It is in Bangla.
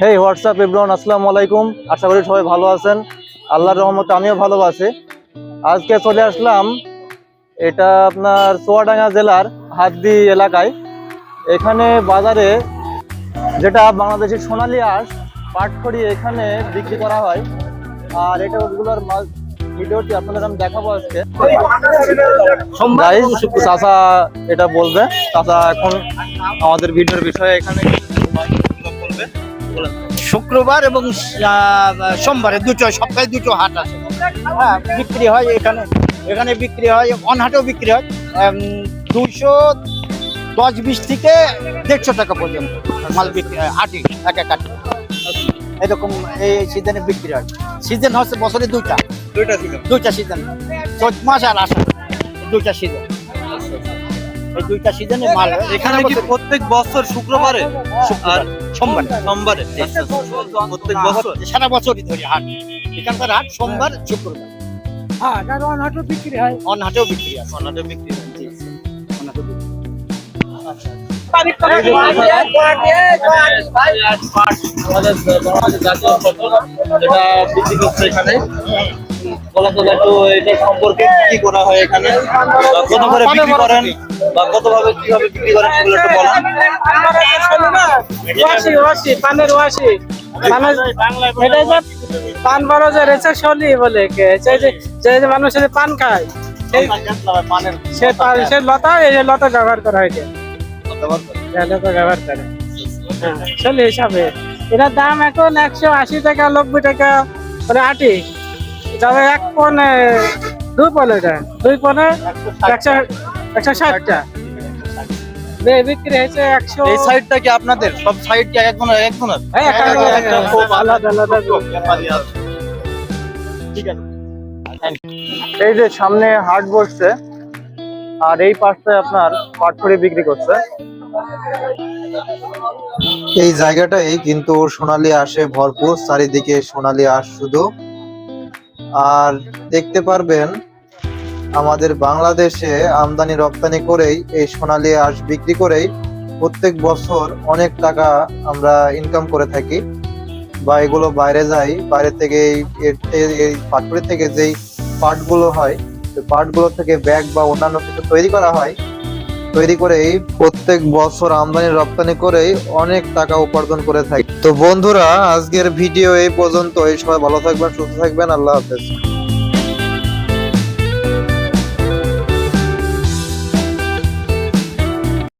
হেই হোয়াটসঅ্যাপ এভরিওয়ান আসসালামু আলাইকুম আশা করি সবাই ভালো আছেন। আল্লাহর রহমতে আমিও ভালো আছি। আজকে চলে আসলাম এটা আপনার চুয়াডাঙ্গা জেলার হাতদি এলাকায়। এখানে বাজারে যেটা বাংলাদেশের সোনালী আঁশ, পাটখড়ি এখানে বিক্রি করা হয়। আর এটা ওগুলোর মাল ভিডিওটি আপনাদের আমি দেখাবো আজকে। চাচা এটা বলবে। চাচা এখন আমাদের ভিডিওর বিষয়ে এখানে বলবে। শুক্রবার এবং সোমবারে দুটো সপ্তাহে দুটো হাট আছে। হ্যাঁ বিক্রি হয় এখানে। এখানে বিক্রি হয় অন হাটেও বিক্রি হয় দুশো দশ বিশ থেকে দেড়শো টাকা পর্যন্ত মাল বিক্রি হয় আটি এক এক আটি এরকম এই সিজনে বিক্রি হয়। সিজন হচ্ছে বছরে দুইটা। দুইটা সিজন। দুইটা সিজন। চৈত মাস আর আষাঢ়। দুইটা সিজন। এই দুইটা সিজনে মাল এখানে কি প্রত্যেক বছর শুক্রবারে শুক্রবার, সোমবার সোমবারে প্রত্যেক বছর সারা বছরই ধরি হাট এখানকার হাট সোমবার শুক্রবার হ্যাঁ অন হাটও বিক্রি হয় অন হাটেও হয়। অন হাটেও এখানে বলা তো এটা সম্পর্কে কি করা হয় এখানে কত করে বিক্রি করেন বা কতভাবে কীভাবে বিক্রি করেন সেগুলো একটু বলেন। যে যে পান খায় লতা, এই লতা হয় হ্যাঁ এটার দাম এখন একশো আশি টাকা, নব্বই টাকা মানে আটি। তবে এক পনে দুই পনে দুই পনে একশো একশো ষাটটা বিক্রি হয়েছে একশো এই সাইডটা কি আপনাদের? সব সাইড কি একজন একজনের হ্যাঁ, এক আলাদা আলাদা ঠিক আছে। এই যে সামনে হাট বসছে আর এই পাশটায় আপনার পাটখড়ি বিক্রি করছে। এই জায়গাটাই কিন্তু সোনালী আঁশে ভরপুর চারিদিকে সোনালী আঁশ শুধু। আর দেখতে পারবেন আমাদের বাংলাদেশে আমদানি রপ্তানি করেই এই সোনালী আঁশ বিক্রি করেই প্রত্যেক বছর অনেক টাকা আমরা ইনকাম করে থাকি। বা এগুলো বাইরে যায় বাইরে থেকে এই- পাটপুরি থেকে যেই পাটগুলো হয় পাটগুলো থেকে ব্যাগ বা অন্যান্য কিছু তৈরি করা হয়, তৈরি করেই প্রত্যেক বছর আমদানি রপ্তানি করেই অনেক টাকা উপার্জন করে থাকি। তো বন্ধুরা, আজকের ভিডিও এই পর্যন্ত এই সবাই ভালো থাকবেন, সুস্থ থাকবেন। আল্লাহ হাফেজ।